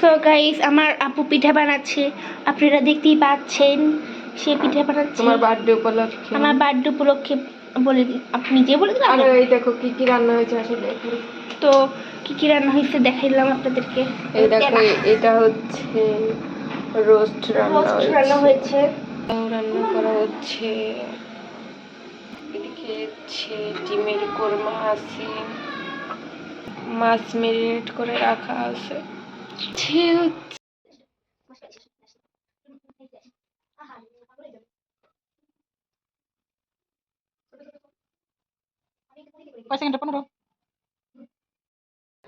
So guys আমার আপু পিঠা বানাচ্ছে। আপনারা দেখতেই পাচ্ছেন সে পিঠা বানাচ্ছে। তোমার বার্থডে উপলক্ষে। আমার বার্থডে উপলক্ষে বলে আপনি যে বলে দিন আর এই দেখো কি কি রান্না হয়েছে আসলে তো কি কি রান্না হয়েছে দেখাইলাম আপনাদেরকে। এই দেখো এটা হচ্ছে রোস্ট রান্না রোস্ট রান্না হয়েছে। রান্না করা হচ্ছে। এদিকে হচ্ছে ডিমের কোরমা আছে। মাছ মেরিনেট করে রাখা আছে। সে হচ্ছে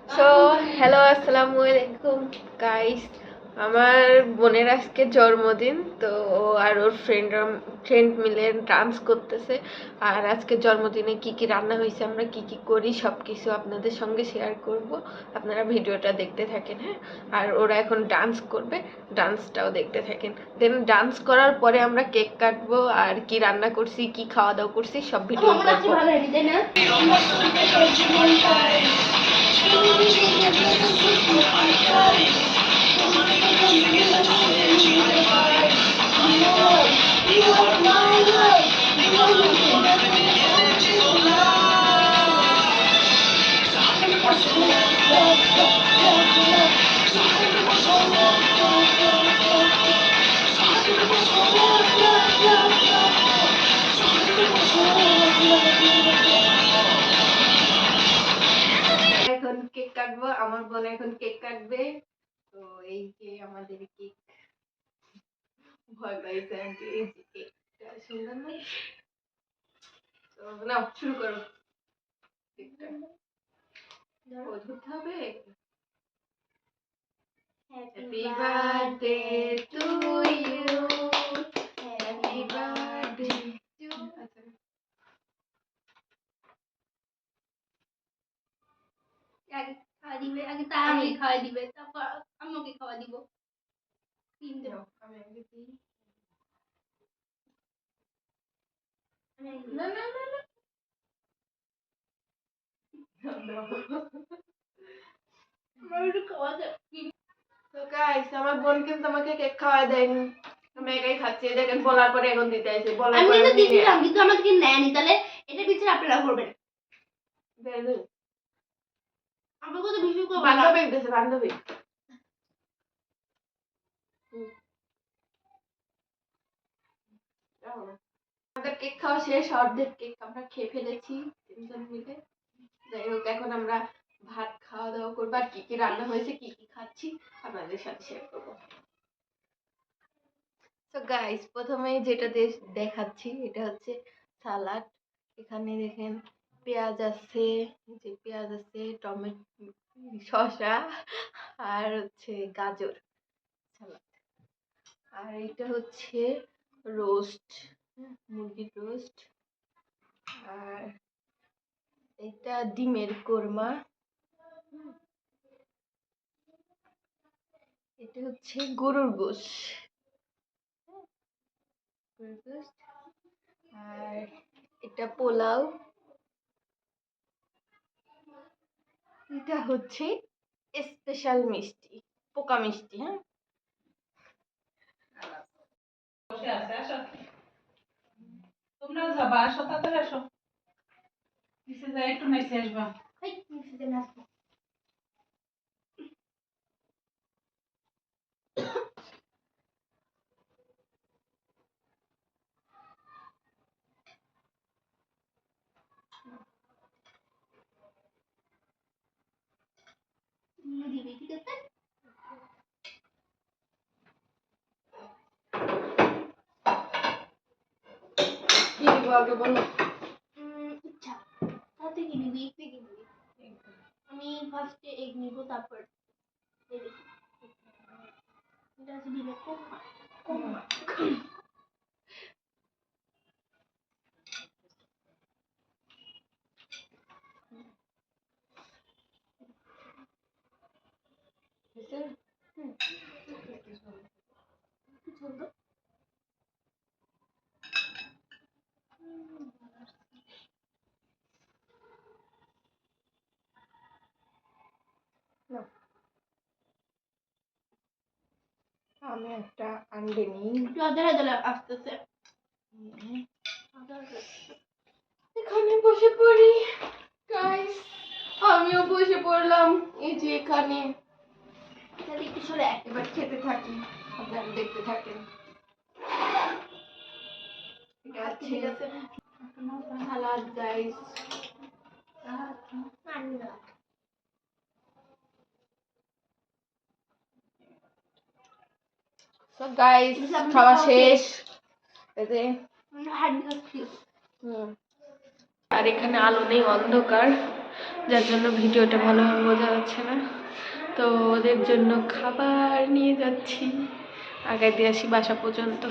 সো হ্যালো আসসালামু আলাইকুম গাইস আমার বোনের আজকে জন্মদিন তো ও আর ওর ফ্রেন্ডরা ফ্রেন্ড মিলে ডান্স করতেছে। আর আজকে জন্মদিনে কি কি রান্না হয়েছে আমরা কি কি করি সব কিছু আপনাদের সঙ্গে শেয়ার করব। আপনারা ভিডিওটা দেখতে থাকেন হ্যাঁ? আর ওরা এখন ডান্স করবে ডান্সটাও দেখতে থাকেন। দেন ডান্স করার পরে আমরা কেক কাটবো আর কি রান্না করছি কি খাওয়া দাওয়া করছি সব ভিডিও করব এখন কেক কাটবো আমার বোন এখন কেক কাটবে। তো এই যে আমাদের কেক ভয় পাইছে আন্টি এই যে কেকটা সুন্দর না? তো নাও শুরু করো। কেকটা ও ধরতে হবে? Happy birthday to you happy birthday to আচ্ছা আগে খাওয়া দিবে আগে তা আমাকে খাওয়া দিবে তারপর আমাকে খাওয়া দিব। তিন দেব না না না না। আমার বোন কিন্তু আমাকে কেক খাওয়াই দেয়নি। আমি একাই খাচ্ছি। দেখেন বলার পরে এখন দিতে আসে বলার আমি দিয়েছিলাম কিন্তু নেয়নি। তাহলে এটা বিচার আপনারা করবেন। আমার কথা বিষয় বান্ধবী বান্ধবী। আমাদের কেক খাওয়া শেষ, অর্ধেক কেক আমরা খেয়ে ফেলেছি তিনজন মিলে। যাই হোক, এখন আমরা ভাত খাওয়া দাওয়া করব। আর কি কি রান্না হয়েছে, কি কি খাচ্ছি, আপনাদের সাথে শেয়ার করব। তো গাইস প্রথমে যেটা দেখাচ্ছি, এটা হচ্ছে সালাড এখানে দেখেন পেঁয়াজ আছে যে পেঁয়াজ আছে, টমেটো শসা, আর হচ্ছে গাজর। সালাদ আর এটা হচ্ছে রোস্ট মুরগির রোস্ট আর এটা ডিমের কোরমা। এটা হচ্ছে গরুর গোশ। গরুর আর এটা পোলাও। এটা হচ্ছে স্পেশাল মিষ্টি, পোকা মিষ্টি হ্যাঁ বসে আছে আসো তোমরাও যাবা আসো তাড়াতাড়ি আসো নিচে যাই একটু নিচে আসবা এই, নিচে না আসব। তুমি দিবি, ঠিক আছে? কি দিব আগে বলো। উম, ইচ্ছা তাতে কি নিবি? তুই কি নিবি? আমি ফার্স্টে এগ নিব তারপর। এটা আছে ডিমের কোরমা কোরমা হয়েছে? কি আমি একটা নিই ধরে ধরে আসতেছে। এখানে বসে পড়ি। গাইস আমিও বসে পড়লাম। এই যে এখানে। তাহলে একটু সরে আয়। খেতে থাকি। আপনারা দেখতে থাকেন। আচ্ছা, ঠিক আছে। সালাদ গাইস আনি গাইস খাওয়া শেষ। এতে খাচ্ছি হুম। আর এখানে আলো নেই অন্ধকার। যার জন্য ভিডিওটা ভালোভাবে বোঝা যাচ্ছে না। তো ওদের জন্য খাবার নিয়ে যাচ্ছি। আগে দিয়ে আসি বাসা পর্যন্ত।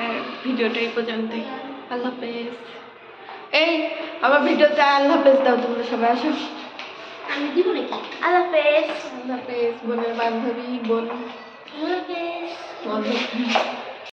আর ভিডিওটা এই পর্যন্তই। আল্লাহ হাফেজ। এই আমার ভিডিওতে আল্লাহ হাফেজ দাও তোমরা সবাই আসো। আমি দিব নাকি? আল্লাহ হাফেজ। আল্লাহ হাফেজ বোনের বান্ধবী বোন। আল্লাহ হাফেজ বন্ধু